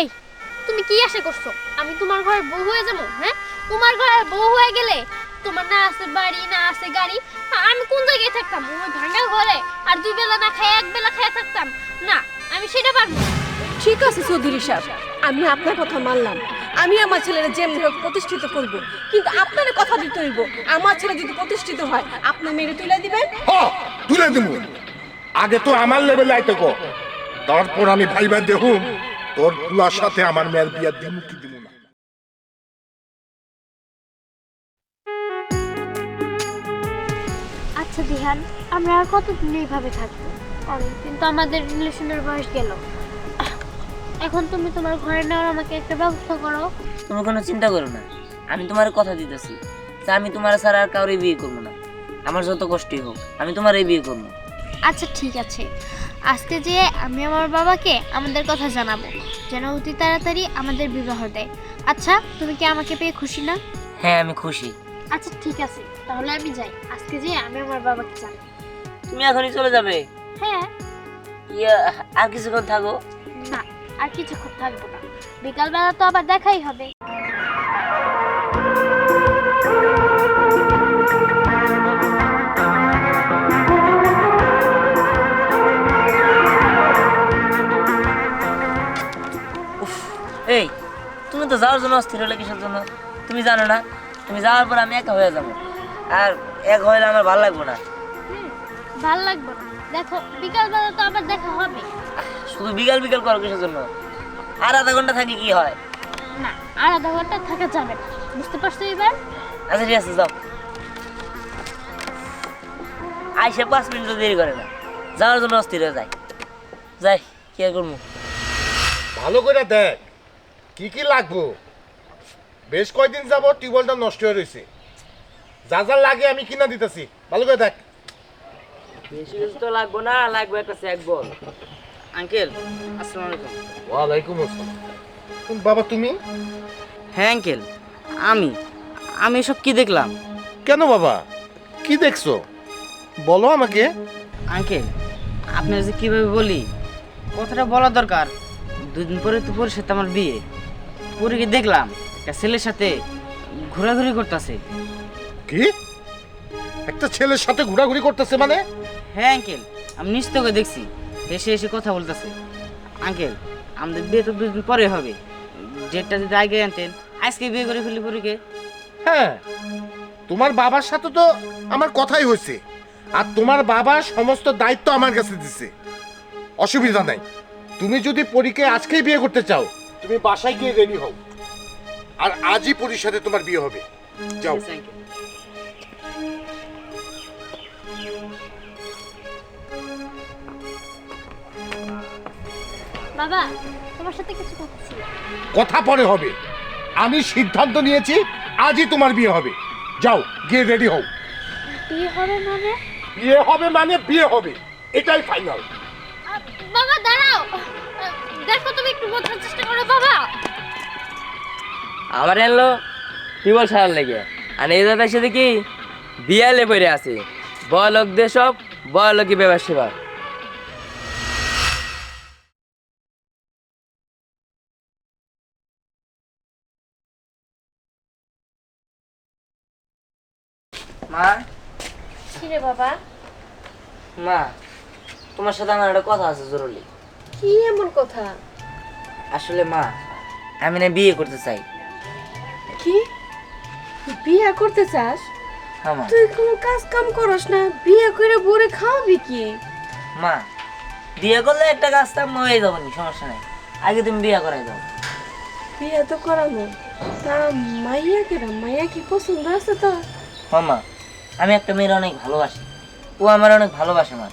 এই তুমি কি আশা করছ? আমি তোমার ঘরে বউ হয়ে যাব হ্যাঁ? তোমার ঘরে বউ হয়ে গেলে তোমার না আছে বাড়ি না আছে গাড়ি আমি কোন জায়গায় থাকতাম? ওই ভাঙা ঘরে আর দুই বেলা না খাই এক বেলা খাইয়া থাকতাম। না আমি সেটা পারব ঠিক আছে চৌধুরী সাহেব আমি আপনার কথা মানলাম। আমি আমার ছেলের যেমনি হোক প্রতিষ্ঠিত করব। কিন্তু আপনার কথা দিতে হইব। আমার ছেলে যদি প্রতিষ্ঠিত হয় আপনার মেরে তুলে দিবেন। হ তুলে দিব আগে তো আমার লেভেলে আইতে কো। তারপর আমি ভাইবা দেখুম তোর পুলার সাথে আমার মেয়ের বিয়া দিম কি দিব না। আচ্ছা দিহান আমরা আর কতদিন এইভাবে থাকব? অনেকদিন তো আমাদের রিলেশনের বয়স গেল। এখন তুমি তোমার ঘরে নেওয়ার আমাকে একটা ব্যবস্থা করো। তুমি কোনো চিন্তা করো না। আমি তোমার কথা দিতেছি। যে আমি তোমার ছাড়া আর কাউরে বিয়ে করব না। আমার যত কষ্টই হোক আমি তোমার এই বিয়ে করব। আচ্ছা ঠিক আছে। আজকে যে আমি আমার বাবাকে আমাদের কথা জানাব যেন অতি তাড়াতাড়ি আমাদের বিবাহ দেয়। আচ্ছা তুমি কি আমাকে পেয়ে খুশি না? হ্যাঁ আমি খুশি। আচ্ছা ঠিক আছে। তাহলে আমি যাই। আজকে যে আমি আমার বাবাকে জানাব। তুমি এখনই চলে যাবে? হ্যাঁ। ইয়া আর কিছুক্ষণ থাকো। না আর কিছুক্ষণ থাকব না। বিকালবেলা তো আবার দেখাই হবে। তো যাওয়ার জন্য অস্থির হলে কিসের জন্য? তুমি জানো না? তুমি যাওয়ার পর আমি একা হয়ে যাব। আর এক হলে আমার ভালো লাগবে না। ভালো লাগবে না। দেখো বিকালবেলা তো আবার দেখা হবে। শুধু বিকাল বিকাল করো কিসের জন্য? আর আধা ঘণ্টা থাকি কি হয়? না আর আধা ঘণ্টা থাকা যাবে না। বুঝতে পারছ এবার? আচ্ছা ঠিক আছে যাও। আইসে পাঁচ মিনিট দেরি করে না। যাওয়ার জন্য অস্থির হয়ে যায়। যাই কি আর করব? ভালো করে দেখ। কি কি লাগবো? বেশ কয়দিন যাব টিউবওয়েলটা নষ্ট হয়ে রয়েছে যা যা লাগে আমি কিনা দিতেছি। ভালো করে দেখ। বেশি কিছু তো লাগবো না লাগবে একটা চেক বল আঙ্কেল আসসালামু আলাইকুম। ওয়ালাইকুম আসসালাম। বাবা তুমি? হ্যাঁ আঙ্কেল আমি। আমি এসব কি দেখলাম? কেন বাবা? কি দেখছ? বলো আমাকে। আঙ্কেল আপনার যে কীভাবে বলি কথাটা বলা দরকার। দুদিন পরে তো পরের সাথে আমার বিয়ে। পরীকে দেখলাম? একটা ছেলের সাথে ঘোরাঘুরি করতেছে। কি? একটা ছেলের সাথে ঘোরাঘুরি করতেছে মানে? হ্যাঁ আঙ্কেল আমি নিশ্চয় দেখছি। এসে এসে কথা বলতেছে। আঙ্কেল আমাদের বিয়ে তো দুদিন পরে হবে। ডেটটা যদি আগে আনতেন আজকে বিয়ে করে ফেলি পরীকে হ্যাঁ তোমার বাবার সাথে তো আমার কথাই হয়েছে। আর তোমার বাবা সমস্ত দায়িত্ব আমার কাছে দিছে। অসুবিধা নাই। তুমি যদি পরীকে আজকেই বিয়ে করতে চাও তুমি বাসায় গিয়ে রেডি হও। আর আজই পরীর সাথে তোমার বিয়ে হবে। যাও। বাবা তোমার সাথে কিছু কথা কথা পরে হবে। আমি সিদ্ধান্ত নিয়েছি আজই তোমার বিয়ে হবে। যাও গিয়ে রেডি হও। বিয়ে হবে মানে? বিয়ে হবে মানে বিয়ে হবে। এটাই ফাইনাল বাবা দাঁড়াও। দেখো তুমি একটু বোঝার চেষ্টা করো বাবা। আমার এলো টিবল সারার লেগে। আর এই দাদার সাথে কি বিয়ালে পড়ে আছে। বয়লক দেশব বয়লকি ব্যবসা সেবা। মা? কিরে বাবা? মা? তোমার সাথে আমার একটা কথা আছে জরুরি। কি এমন কথা? আসলে মা আমি না বিয়ে করতে চাই। কি? বিয়ে করতে চাস? হ্যাঁ মা। তুই কোনো কাজ কাম করস না বিয়ে করে বরে খাওয়াবি কি? মা বিয়ে করলে একটা কাজ কাম হয়ে যাব নি, সমস্যা নাই। আগে তুমি বিয়ে করাই দাও। বিয়ে তো করাবো। তা মাইয়া কেরা মাইয়া কি পছন্দ আছে তো? হ্যাঁ মা আমি একটা মেয়ের অনেক ভালোবাসি। ও আমার অনেক ভালোবাসে মা।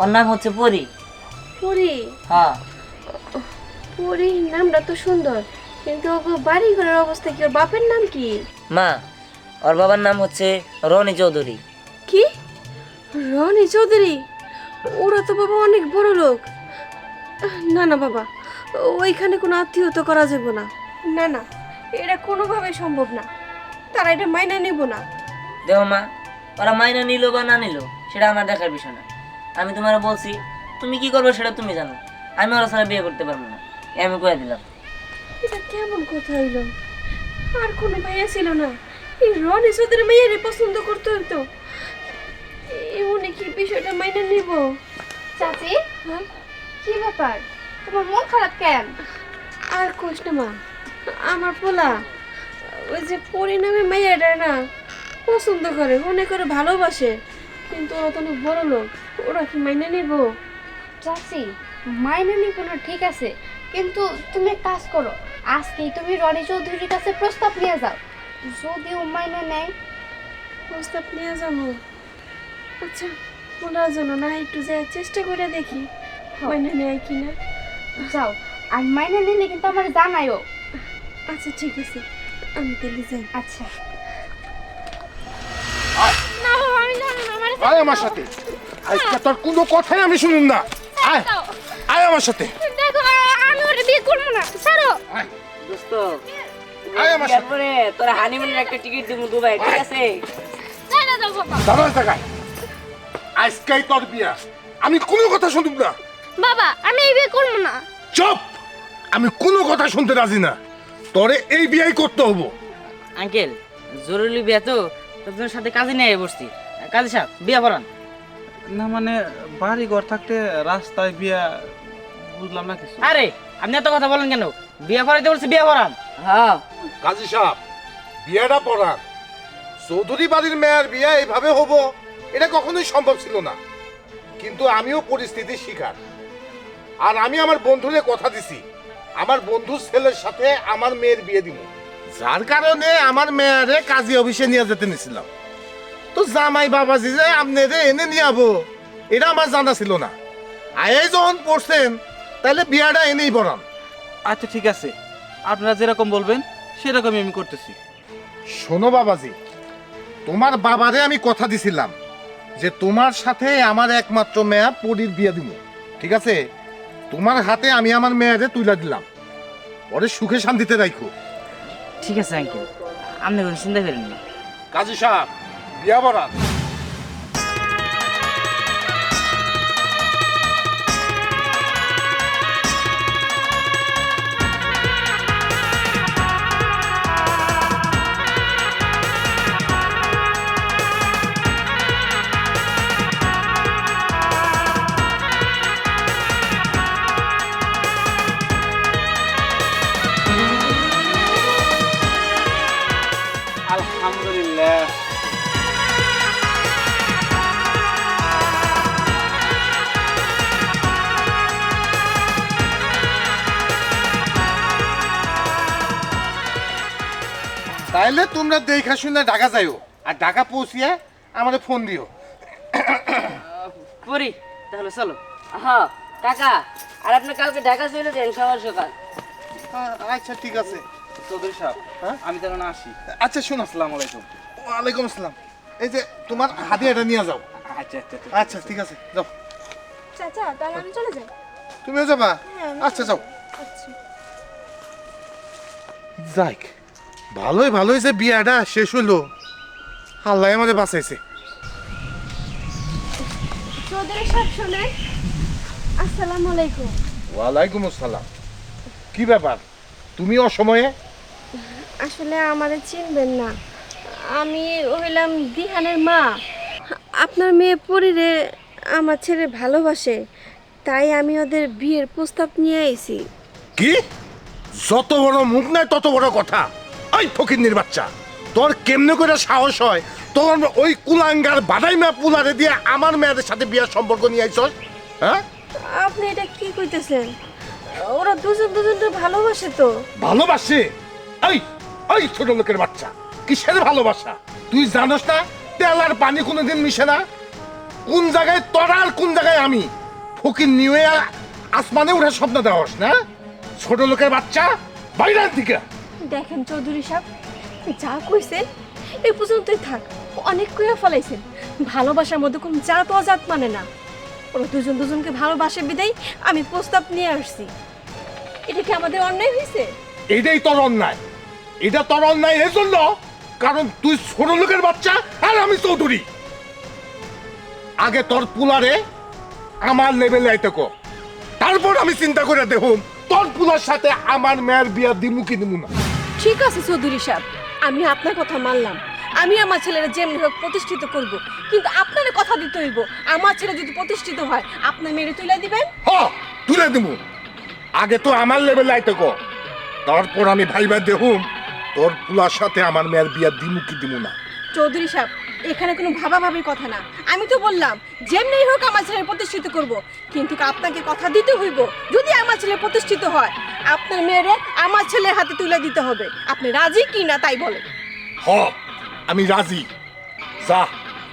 ওর নাম হচ্ছে পরি। পরি? হ্যাঁ। পরি নামটা তো সুন্দর। কিন্তু ওর বাড়ি ঘরের অবস্থা কি? ওর বাপের নাম কি? মা ওর বাবার নাম হচ্ছে রনি চৌধুরী। কি? রনি চৌধুরী? ওরা তো বাবা অনেক বড় লোক। না না বাবা ওইখানে কোনো আত্মীয়তা করা যাবে না। না না এটা কোনোভাবে সম্ভব না। তারা এটা মাইনা নেব না। দেখো মা ওরা মাইনে নিল বা না নিল সেটা আমার দেখার বিষয় না। আমি তোমার বলছি তুমি কি করবে সেটা তুমি জানো। আমি ওরা ছাড়া বিয়ে করতে পারব না। আমি কয়ে দিলাম। এটা কেমন কথা হইল? আর কোনো ভাইয়া ছিল না। এই রনি চৌধুরী মেয়েরে পছন্দ করতে হইতো এমনি কি বিষয়টা মাইনে নিব? চাচি? কি ব্যাপার? তোমার মন খারাপ কেন? আর কোষ না মা আমার পোলা ওই যে পরিণামে মেয়েটা না পছন্দ করে মনে করে ভালোবাসে। কিন্তু ওরা তো অনেক বড় লোক। ওরা কি মাইনে নিব? চাচি মাইনে নিব না ঠিক আছে। কিন্তু তুমি এক কাজ করো আজকেই তুমি রনি চৌধুরীর কাছে প্রস্তাব নিয়ে যাও। যদি ও মাইনে নেয় প্রস্তাব নিয়ে যাব? আচ্ছা ওনার জন্য না একটু যে চেষ্টা করে দেখি মাইনে নেয় কিনা। যাও আর মাইনে নিলে কিন্তু আমার জানাইও। আচ্ছা ঠিক আছে আমি তাহলে যাই। আচ্ছা। আয় আমার সাথে। আজকে তোর কোনো কথাই আমি শুনুন না। আয় আয় আমার সাথে। দেখো আমি ওটা বিয়ে করব না। ছাড়ো। দোস্ত আয় আমার সাথে। তারপরে তোরা হানিমুনের একটা টিকিট দিব দুবাই ঠিক আছে? দাও বাবা। আজকেই তোর বিয়া। আমি কোনো কথা শুনুক না। বাবা আমি এই বিয়ে করব না। চুপ! আমি কোনো কথা শুনতে রাজি না। তোরে এই বিয়াই করতে হব। আঙ্কেল জরুরি বিয়া তো তোদের সাথে কাজে নিয়ে বসছি। কাজী সাহেব বিয়া পড়ান না মানে বাড়ি ঘর থাকতে রাস্তায় বিয়া বুঝলাম না কিছু। আরে আপনি এত কথা বলেন কেন? বিয়া পড়াইতে বলছি বিয়া পড়ান হ্যাঁ। কাজী সাহেব বিয়াটা পড়ান চৌধুরী বাড়ির মেয়ের বিয়া এইভাবে হব এটা কখনোই সম্ভব ছিল না। কিন্তু আমিও পরিস্থিতির শিকার। আর আমি আমার বন্ধুরে কথা দিছি আমার বন্ধুর ছেলের সাথে আমার মেয়ের বিয়ে দিব। যার কারণে আমার মেয়েরে কাজী অফিসে নিয়ে যেতে নিছিলাম। তো জামাই বাবাজি যে আপনাদের এনে নিয়ে যাব এটা আমার জানা ছিল না। আয়ে যখন পড়ছেন তাহলে বিয়াটা এনেই পড়ান। আচ্ছা ঠিক আছে। আপনারা যেরকম বলবেন সেরকমই আমি করতেছি। শোনো বাবাজি তোমার বাবারে আমি কথা দিছিলাম যে তোমার সাথে আমার একমাত্র মেয়া পরির বিয়ে দিব ঠিক আছে? তোমার হাতে আমি আমার মেয়ারে তুলে দিলাম। পরে সুখে শান্তিতে রাখো ঠিক আছে আঙ্কেল। আপনি কোনো চিন্তা করেন না। কাজী সাহেব বিয়া তাইলে তোমরা দেখা শুনে ঢাকা যাইও। আর ঢাকা পৌঁছিয়ে আমাদের ফোন দিও। পরি তাহলে চলো। হ্যাঁ কাকা আর আপনি কালকে ঢাকা চলে যান সকাল। সকাল আচ্ছা ঠিক আছে। চৌধুরী সাহেব হ্যাঁ? আমি তখন আসি। আচ্ছা শোনো। আসসালামু আলাইকুম। ওয়ালাইকুম আসসালাম। এই যে তোমার হাদিয়াটা নিয়ে যাও। আচ্ছা আচ্ছা আচ্ছা। আচ্ছা ঠিক আছে যাও। চাচা তাহলে আমি চলে যাই। তুমিও যাবা? আচ্ছা যাও। যাক ভালোই ভালোই যে বিয়াটা শেষ হলো। আল্লাহ আমাদের বাঁচাইছে। চৌধুরী সাহেব শোনেন আসসালামু আলাইকুম। ওয়ালাইকুম আসসালাম। কি ব্যাপার? তুমি অসময়ে? আসলে আমাদের চিনবেন না। আমি হইলাম দিহানের মা। আপনার মেয়ে পরিরে আমার ছেলে ভালোবাসে তাই আমি ওদের বিয়ের প্রস্তাব নিয়ে আইছি। কি? যত বড় মুখ নাই তত বড় কথা। ওই ফকিন্নির বাচ্চা। তোর কেমনে করে সাহস হয়? তোর ওই কুলাঙ্গার বাদাই মা পুলারে দিয়ে আমার মেয়েদের সাথে বিয়ার সম্পর্ক নিয়ে আইছস? হ্যাঁ? আপনি এটা কি কইতেছেন? ওরা দুজন দুজনকে ভালোবাসে তো। ভালোবাসে? এই এই ছোট লোকের বাচ্চা কিসের ভালোবাসা? তুই জানোস না তেল আর পানি কোনোদিন মিশে না? কোন জায়গায় তোরা আর কোন জায়গায় আমি? ফকির নিয়ে আসমানে উঠে স্বপ্ন দেওয়াস না? ছোট লোকের বাচ্চা বাইরের দিকে। দেখেন চৌধুরী সাহেব যা কইছেন এই পর্যন্তই থাক অনেক কইয়া ফলাইছেন। ভালোবাসার মধ্যে কোনো জাত অজাত মানে না। ওরা দুজন দুজনকে ভালোবাসে বিদায় আমি প্রস্তাব নিয়ে আসছি। এটা কি আমাদের অন্যায় হয়েছে এটাই তোর অন্যায়। এটা তোর অন্যায় এর জন্য কারণ তুই ছোট লোকের বাচ্চা আর আমি চৌধুরী। আগে তোর পুলারে আমার লেভেলে আইতে কো। তারপর আমি চিন্তা করে দেখুন, তোর পুলার সাথে আমার মেয়ের বিয়া দিমু কি দিমু না। ঠিক আছে চৌধুরী সাহেব। আমি আপনার কথা মানলাম। আমি আমার ছেলের যেমনি হোক প্রতিষ্ঠিত করব। কিন্তু আপনার কথা দিতে হইব। আমার ছেলে যদি প্রতিষ্ঠিত হয় আপনি মেরে তুলে দিবেন? হ তুলে দিমু। আগে তো আমার লেভেল আইতে কো। তারপর আমি ভাইবা দেখুম তোর পুলার সাথে আমার মেয়ের বিয়া দিমু কি দিমু না। চৌধুরী সাহেব এখানে কোনো ভাবাভাবির কথা না। আমি তো বললাম যেমনি হোক আমার ছেলে প্রতিষ্ঠিত করব। কিন্তু আপনাকে কথা দিতে হইব। যদি আমার ছেলে প্রতিষ্ঠিত হয় আপনার মেয়েরে আমার ছেলের হাতে তুলে দিতে হবে। আপনি রাজি কি না তাই বলেন। হ আমি রাজি। যা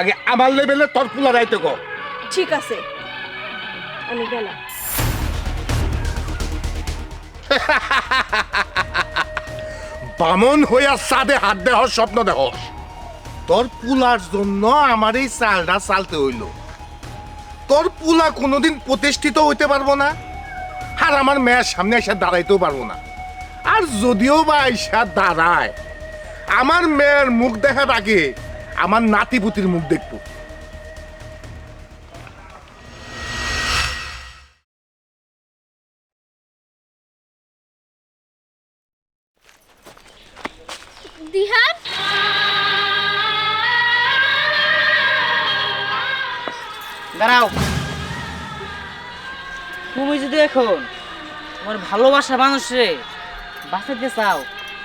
আগে আমার লেভেলে তোর পুলার আইতে কো ঠিক আছে। আমি গেলাম। বামন হইয়া সাদে হাত দেহর স্বপ্ন দেহ। তোর পুলার জন্য আমার এই চালটা চালতে হইল। তোর পুলা কোনোদিন প্রতিষ্ঠিত হইতে পারব না। আর আমার মেয়ের সামনে এসে দাঁড়াইতেও পারব না। আর যদিও বা এসে দাঁড়ায়, আমার মেয়ের মুখ দেখার আগে আমার নাতিপুতির মুখ দেখব। ভালোবাসা মানুষরে বাঁচাতে চাও।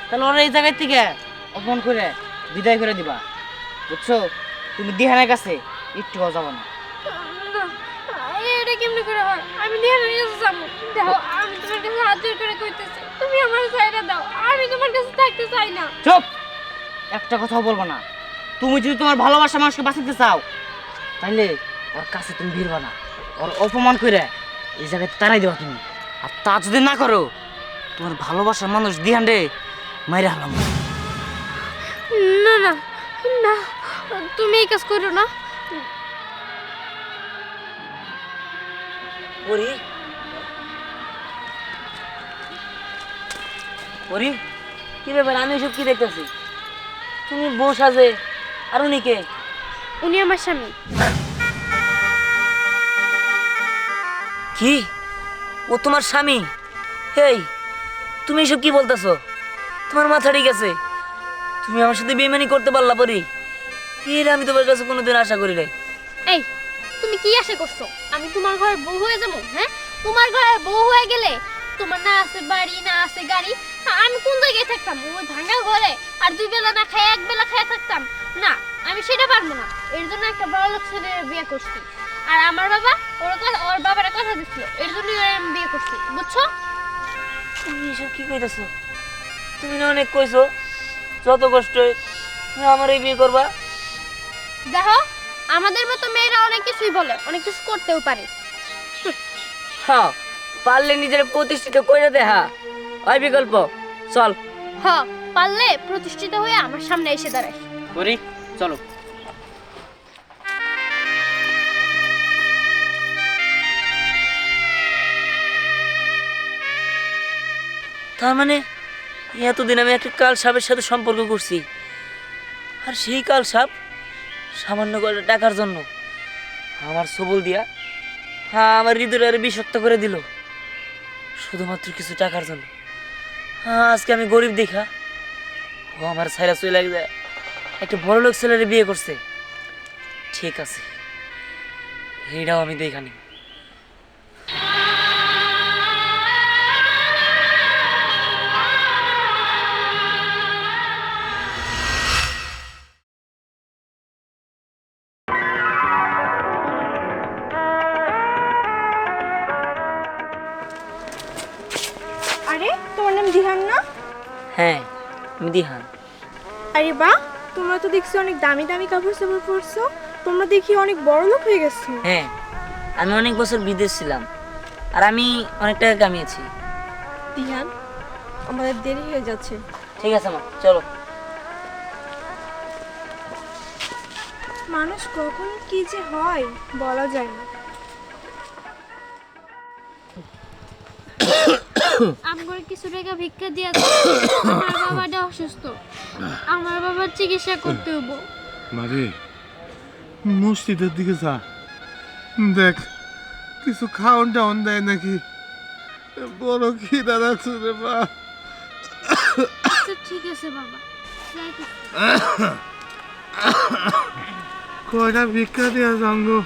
তাহলে ওরা এই জায়গায় থেকে অপমান করে বিদায় করে দিবা। বুঝছ? তুমি দিহানের কাছে একটু যাব না। না, এটা কেমনে করে হয়? আমি দিহানের কাছে যাব। দেখো আমি তোমার কাছে হাত জোর করে কইতেছি তুমি আমার সাইডে দাও। আমি তোমার কাছে থাকতে চাই না। চুপ! একটা কথাও বলব না। তুমি যদি তোমার ভালোবাসা মানুষকে বাঁচাতে চাও তাহলে ওর কাছে তুমি ভিড়বা না। ওর অপমান করে এই জায়গায় তারাই দেওয়া তুমি। আর তা যদি না করো তোমার ভালোবাসার মানুষ রে মাইরে হালাম। না না না তুমি এই কাজ করো না। পরি পরি কি ব্যাপার? আমি এসব কি দেখতেছি? তুমি বউ সাজে আর উনি কে? উনি আমার স্বামী। কি? ও তোমার স্বামী? হেই, তুমি এসব কি বলতেছো? তোমার মাথা ঠিক আছে? তুমি আমার সাথে বেমানি করতে পারলা পরি? এর আমি তোমার কাছে কোনোদিন আশা করি নাই। এই, তুমি কি আশা করছ? আমি তোমার ঘরে বউ হয়ে যাব হ্যাঁ? তোমার ঘরে বউ হয়ে গেলে তোমার না আছে বাড়ি, না আছে গাড়ি আমি কোন জায়গায় থাকতাম? ওই ভাঙা ঘরে আর দুই বেলা না খাই এক বেলা খাই থাকতাম? না, আমি সেটা পারব না। এর জন্য একটা বড় লোক ছেলে বিয়ে করছি। আর আমার বাবা ওর কথা ওর বাবার কথা দিচ্ছিল এর জন্যই ওরে আমি বিয়ে করছি বুঝছ? তুমি এসব কি কইতেছো? তুমি না অনেক কইছো যত কষ্ট হয়, তুমি আমার এই বিয়ে করবা। দেখো আমাদের মতো মেয়েরা অনেক কিছুই বলে অনেক কিছু করতেও পারে। হ্যাঁ পারলে নিজের প্রতিষ্ঠিত করে দেখা ওই বিকল্প চল। হ্যাঁ পারলে প্রতিষ্ঠিত হয়ে আমার সামনে এসে দাঁড়ায়। করি চলো। তার মানে এতদিন আমি একটা কাল সাপের সাথে সম্পর্ক করছি। আর সেই কাল সাপ সামান্য করে টাকার জন্য আমার সবল দিয়া হ্যাঁ আমার হৃদয়ের বিষাক্ত করে দিল। শুধুমাত্র কিছু টাকার জন্য। হ্যাঁ আজকে আমি গরিব দেখা। ও আমার ছাইরা চলে যায় একটা বড় লোক ছেলের বিয়ে করছে। ঠিক আছে, এইটাও আমি দেখা বাহ তোমরা তো দেখছি অনেক দামি দামি কাপড় চাপড় পরছো। তোমরা দেখি অনেক বড় লোক হয়ে গেছো। হ্যাঁ আমি অনেক বছর বিদেশ ছিলাম আর আমি অনেক টাকা কামিয়েছি। দিহান আমাদের দেরি হয়ে যাচ্ছে। ঠিক আছে মা চলো। মানুষ কখন কি যে হয় বলা যায় না। আমার কিছু টাকা ভিক্ষা দিয়ে আমার বাবাটা অসুস্থ। আমার বাবার চিকিৎসা করতে হব মারে মসজিদের দিকে যা। দেখ কিছু খাওয়ান টাওয়ান দেয় নাকি? বড় খিদা লাগছে রে মা। আচ্ছা ঠিক আছে বাবা। কয়টা ভিক্ষা দিয়া যাম গো?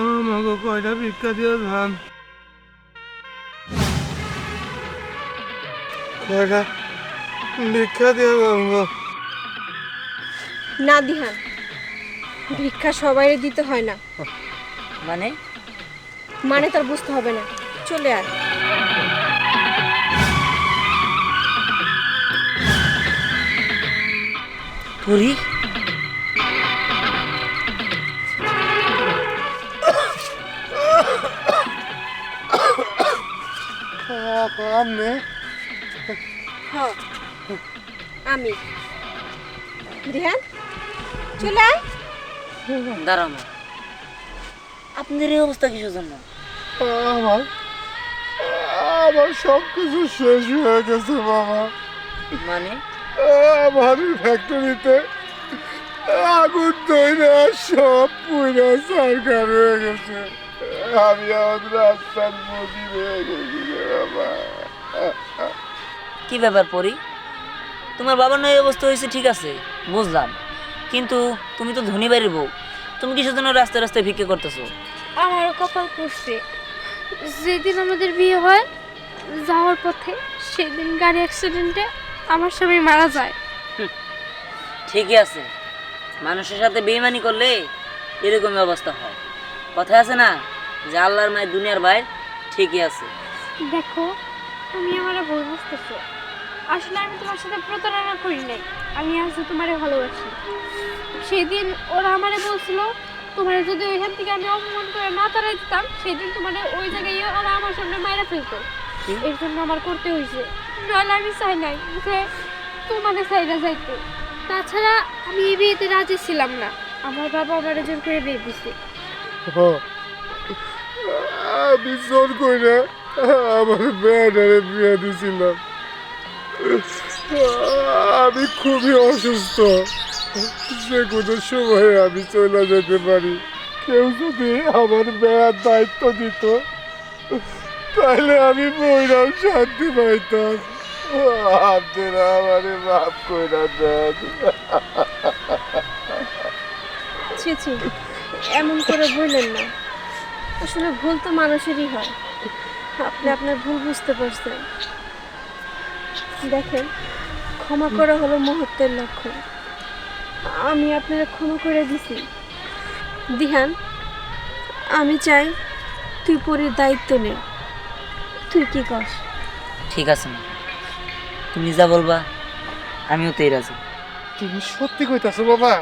ও মাগো কয়টা ভিক্ষা দিয়া যাম? ভিক্ষা দিয়া না দিহান ভিক্ষা সবাই দিতে হয় না। মানে? মানে তার বুঝতে হবে না। চলে আয়। পরি? আমনে হ আমি। দিহান চলে দাঁড়াও না। আপনাদের এই অবস্থা কিসের জন্য? আমার আমার সব কিছু শেষ হয়ে গেছে বাবা। মানে? আমার ফ্যাক্টরিতে আগুন তৈরি সব পুরো সরকার হয়ে গেছে। আমি আমার রাস্তার মজি হয়ে গেছি বাবা। কি ব্যাপার পরি? তোমার বাবার নয় অবস্থা হয়েছে ঠিক আছে বুঝলাম। কিন্তু তুমি তো ধনী বাড়ির বউ তুমি কিসের জন্য রাস্তায় রাস্তায় ভিক্ষে করতেছো? আমার কপাল পড়ছে। যেদিন আমাদের বিয়ে হয় যাওয়ার পথে সেদিন গাড়ি অ্যাক্সিডেন্টে আমার স্বামী মারা যায়। ঠিকই আছে। মানুষের সাথে বেইমানি করলে এরকমই অবস্থা হয়। কথা আছে না যে আল্লাহর মায়ের দুনিয়ার বাইর ঠিকই আছে। দেখো তুমি আমার ভুল বুঝতেছো। আসলে আমি তোমার সাথে প্রতারণা করি নাই। আমি আজ তোমারে ভালোবাসি। সেদিন ওরা আমারে বলছিল তোমার যদি ওইখান থেকে আমি অপমান করে না তাড়াই দিতাম সেদিন তোমার ওই জায়গায় ওরা আমার সামনে মায়েরা ফেলতো। এর জন্য আমার করতে হয়েছে নাহলে আমি চাই নাই যে তোমাদের সাইডে যাইতে। তাছাড়া আমি এই বিয়েতে রাজি ছিলাম না। আমার বাবা আমার জোর করে বিয়ে দিছে। আমি জোর করে আমার মেয়েটারে বিয়ে দিয়েছিলাম আমি খুবই অসুস্থ। যে কোনো সময় আমি চলে যেতে পারি। কেউ যদি আমার মেয়ের দায়িত্ব দিত, তাহলে আমি বইরাও শান্তি পাইতাম। আমারে এমন করে বললেন না। আসলে ভুল তো মানুষেরই হয়। আপনি আপনার ভুল বুঝতে পারছেন। দেখেন ক্ষমা করা হলো মুহূর্তের লক্ষ্য আমি আপনার ক্ষমা করে দিছি। দিহান আমি চাই তুই পরির দায়িত্ব নে। তুই কি কর ঠিক আছে মা। তুমি যা বলবা আমিও তো রাজি। তুমি সত্যি কইতাছো বাবা।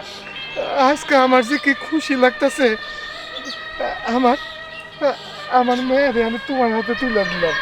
আজকে আমার যে কি খুশি লাগতাছে আমার আমার মেয়েরে আমি তোমার হাতে তুলে দিলাম।